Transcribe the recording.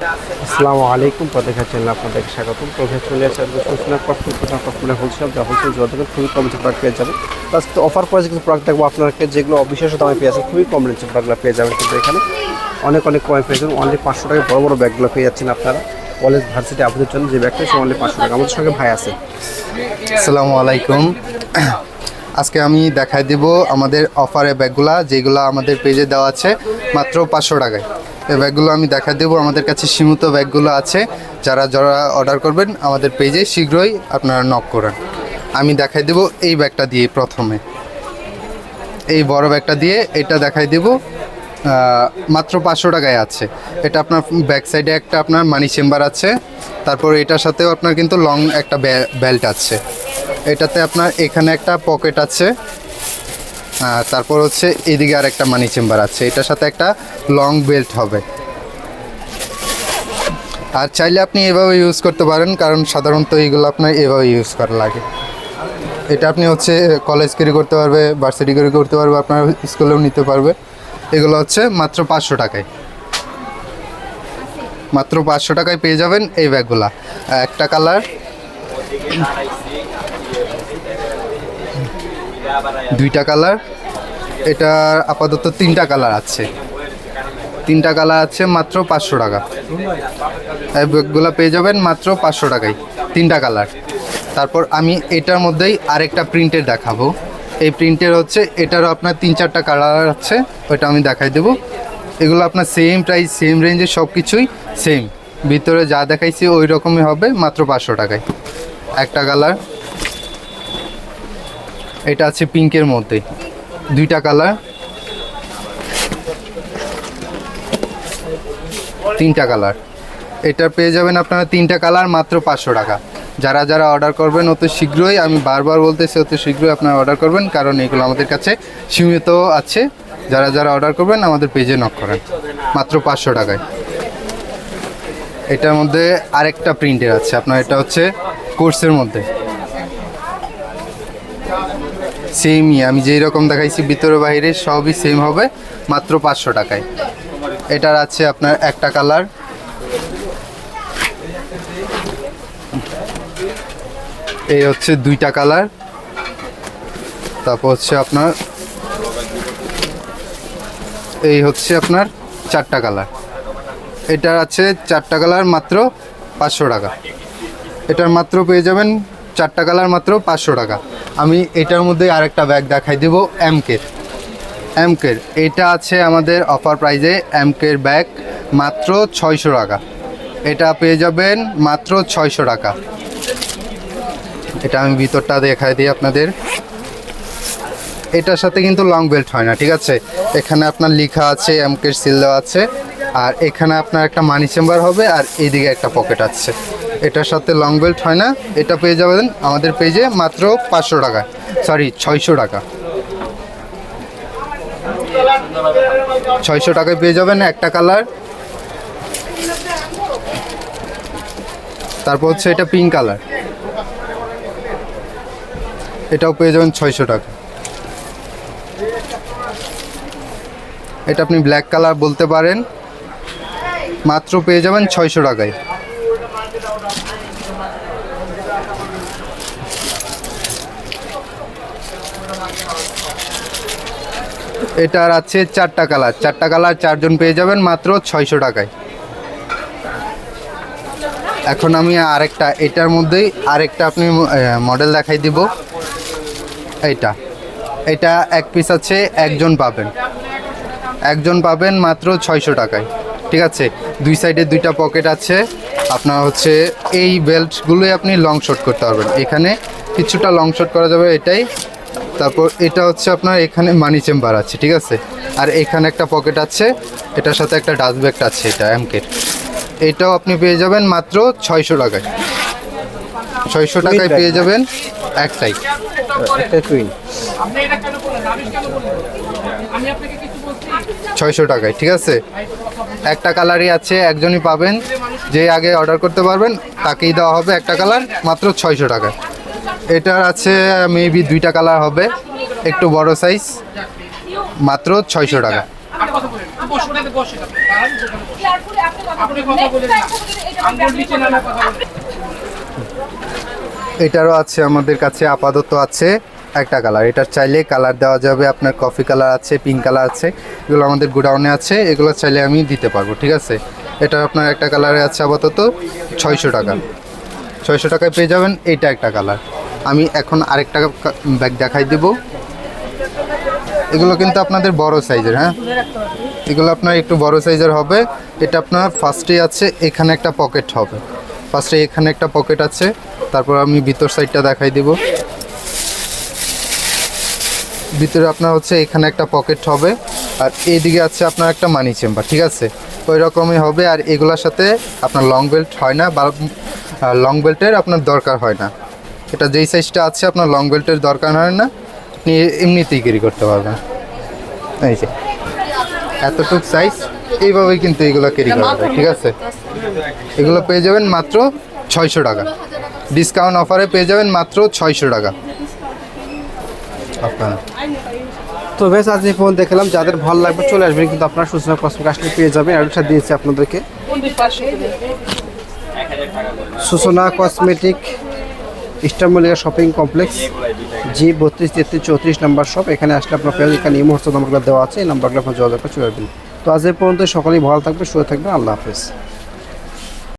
আসসালামু আলাইকুম পদেখা চ্যানেল আপনাদেরকে স্বাগতম। ভাই চলে আসছে আজকে সুসনা কসমেটিক কোথা কসমেটিক হোলসেল যা হোলসেল যোগাযোগ খুবই কম রেঞ্জে প্রোডাক্ট পেয়ে যাবেন। প্লাস অফার প্রাইসে কিছু প্রোডাক্ট দেখব আপনাকে যেগুলো অবিশ্বাস্য দামে পেয়ে যাচ্ছেন, খুবই কম রেঞ্জে প্রোডাক্টগুলো পেয়ে যাবেন কিন্তু এখানে। অনেক অনেক কমে পেয়ে যাবেন অনলি পাঁচশো টাকায় বড় বড় ব্যাগগুলো পেয়ে যাচ্ছেন আপনারা। কলেজ ভার্সিটি আপনাদের জন্য যে ব্যাগটা সে অনলি পাঁচশো টাকা। আমাদের সঙ্গে ভাই আছে। আসসালামু আলাইকুম। আজকে আমি দেখাই দিব আমাদের অফারে ব্যাগগুলা যেগুলো আমাদের পেজে দেওয়া আছে, মাত্র পাঁচশো টাকায়। এই ব্যাগগুলো আমি দেখা দেবো। আমাদের কাছে সীমিত ব্যাগগুলো আছে। যারা যারা অর্ডার করবেন, আমাদের পেজে শীঘ্রই আপনারা নক করেন। আমি দেখাই দেব এই ব্যাগটা দিয়ে প্রথমে। এই বড় ব্যাগটা দিয়ে এটা দেখাই দেব। মাত্র পাঁচশো টাকায় আছে। এটা আপনার ব্যাক সাইডে একটা আপনার মানি চেম্বার আছে। তারপর এটার সাথেও আপনার কিন্তু লং একটা বেল্ট আছে। এটাতে আপনার এখানে একটা পকেট আছে। তারপর হচ্ছে এদিকে আর একটা মানি চেম্বার আছে। এটার সাথে একটা লং বেল্ট হবে। আর চাইলে আপনি এভাবে ইউজ করতে পারেন, কারণ সাধারণত এইগুলো আপনার এভাবে ইউজ করা লাগে। এটা আপনি হচ্ছে কলেজ ক্যারি করতে পারবে ভার্সিটি ক্যারি করতে পারবে, আপনার স্কুলেও নিতে পারবে। এগুলো হচ্ছে মাত্র পাঁচশো টাকায়। মাত্র পাঁচশো টাকায় পেয়ে যাবেন এই ব্যাগগুলা একটা কালার দুইটা কালার। এটা আপাতত তিনটা কালার আছে। তিনটা কালার আছে মাত্র পাঁচশো টাকা। এই ব্যাগগুলো পেয়ে যাবেন মাত্র পাঁচশো টাকায়। তিনটা কালার। তারপর আমি এটার মধ্যেই আরেকটা প্রিন্টের দেখাবো। এই প্রিন্টের হচ্ছে, এটারও আপনার তিন চারটা কালার আছে, ওইটা আমি দেখাই দেবো। এগুলো আপনার সেম প্রাইস সেম রেঞ্জে সব কিছুই সেম ভিতরে যা দেখাইছি ওই রকমই হবে, মাত্র পাঁচশো টাকায়। একটা কালার। এটা আছে পিঙ্কের মধ্যে। দুইটা কালার। তিনটা কালার। এটা পেয়ে যাবেন আপনারা তিনটা কালার মাত্র পাঁচশো টাকা। যারা যারা অর্ডার করবেন অত শীঘ্রই, আমি বারবার বলতেছি অত শীঘ্রই আপনারা অর্ডার করবেন, কারণ এগুলো আমাদের কাছে সীমিত আছে। যারা যারা অর্ডার করবেন, আমাদের পেজে নক করেন। মাত্র পাঁচশো টাকায়। এটার মধ্যে আরেকটা প্রিন্টের আছে। আপনার এটা হচ্ছে কোর্সের মধ্যে। সেমই আমি যেই রকম দেখাইছি ভিতরে বাইরে, সবই সেম হবে, মাত্র পাঁচশো টাকায়। এটার আছে আপনার একটা কালার। এই হচ্ছে দুইটা কালার। তারপর হচ্ছে আপনার, এই হচ্ছে আপনার চারটা কালার। এটার আছে চারটা কালার মাত্র পাঁচশো টাকা। এটার মাত্র পেয়ে যাবেন চারটা কালার মাত্র পাঁচশো টাকা। আমি এটার মধ্যে আরেকটা ব্যাগ দেখাই দেব এমকের এমকের এটা আছে আমাদের অফার প্রাইজে এমকের ব্যাগ মাত্র ছয়শো টাকা। এটা পেয়ে যাবেন মাত্র ছয়শো টাকা। এটা আমি ভিতরটা দেখাই দিই আপনাদের। এটার সাথে কিন্তু লং বেল্ট হয় না, ঠিক আছে? এখানে আপনার লেখা আছে এমকের সিল দেওয়া আছে। আর এখানে আপনার একটা মানি চেম্বার হবে আর এইদিকে একটা পকেট আছে। এটার সাথে লং বেল্ট হয় না। এটা পেয়ে যাবেন আমাদের পেজে মাত্র পাঁচশো টাকা। সরি ছয়শো টাকা। ছয়শো টাকায় পেয়ে যাবেন একটা কালার তারপর হচ্ছে এটা পিঙ্ক কালার এটাও পেয়ে যাবেন ছয়শো টাকা। এটা আপনি ব্ল্যাক কালার বলতে পারেন। মাত্র পেয়ে যাবেন ছয়শো টাকায়। এটার আছে চারটা কালার। চারটা কালার চারজন পেয়ে যাবেন মাত্র ছয়শো টাকায়। এখন আমি আরেকটা, এটার মধ্যেই আরেকটা আপনি মডেল দেখাই দিব। এইটা। এটা এক পিস আছে, একজন পাবেন। একজন পাবেন মাত্র ছয়শো টাকায়। ঠিক আছে? দুই সাইডে দুইটা পকেট আছে। আপনার হচ্ছে এই বেল্টগুলোই আপনি লং শট করতে পারবেন। এখানে কিছুটা লং শট করা যাবে এটাই। তারপর এটা হচ্ছে আপনার এখানে মানি চেম্বার আছে ঠিক আছে? আর এখানে একটা পকেট আছে এটার সাথে একটা ডাস্ট ব্যাগ আছে এটা এমকের এটাও আপনি পেয়ে যাবেন মাত্র ছয়শো টাকায়। ছয়শো টাকায় পেয়ে যাবেন একটাই। একটা ছয়শো টাকায় ঠিক আছে? একটা কালারই আছে একজনই পাবেন। যে আগে অর্ডার করতে পারবেন তাকেই দেওয়া হবে একটা কালার মাত্র ছয়শো টাকায়। এটার আছে মেবি দুইটা কালার হবে। একটু বড় সাইজ মাত্র ছয়শো টাকা। এটারও আছে, আমাদের কাছে আপাতত আছে একটা কালার এটার চাইলে কালার দেওয়া যাবে, আপনার কফি কালার আছে পিঙ্ক কালার আছে। এগুলো আমাদের গোডাউনে আছে, এগুলো চাইলে আমি দিতে পারব, ঠিক আছে? এটা আপনার একটা কালারে আছে আপাতত ছয়শো টাকা। ছয়শো টাকায় পেয়ে যাবেন, এইটা একটা কালার আমি এখন আরেকটা ব্যাগ দেখাই দেব। এগুলো কিন্তু আপনাদের বড় সাইজের হ্যাঁ? এগুলো আপনার একটু বড় সাইজের হবে। এটা আপনার ফার্স্টে আছে, এখানে একটা পকেট হবে। ফার্স্টে এখানে একটা পকেট আছে। তারপর আমি ভিতর সাইডটা দেখাই দিব। ভিতরে আপনার হচ্ছে এখানে একটা পকেট হবে। আর এইদিকে আছে আপনার একটা মানি চেম্বার ঠিক আছে? ওই রকমই হবে। আর এগুলোর সাথে আপনার লং বেল্ট হয় না, বা লং বেল্টের আপনার দরকার হয় না। এটা যেই সাইজটা আছে, আপনার লং বেল্টের দরকার হয় না, আপনি এমনিতেই ক্যারি করতে পারবেন। এই যে, এতটুক সাইজ এইভাবেই কিন্তু এগুলো ক্যারি করা যায়, ঠিক আছে? এগুলো পেয়ে যাবেন মাত্র ছয়শো টাকা। ডিসকাউন্ট অফারে পেয়ে যাবেন মাত্র ছয়শো টাকা। আপনার। তো বেশ, আজ এই ফোন দেখলাম। যাদের ভালো লাগবে চলে আসবেন, কিন্তু আপনারা সূচনা কসমিক আসলে পেয়ে যাবেন। অ্যাড্রেসটা দিয়েছি আপনাদেরকে। সূচনা কসমেটিক ইস্টারমলিয়া শপিং কমপ্লেক্স, জি বত্রিশ তেত্রিশ চৌত্রিশ নাম্বার শপ। এখানে আসলে আপনার এখানে এই মুহূর্তে নাম্বারগুলো দেওয়া আছে, এই নাম্বারগুলো আপনার যোগাযোগ করে চলে আসবেন। তো আজ এ পর্যন্ত সকলেই ভালো থাকবে সুস্থ থাকবেন। আল্লাহ হাফেজ।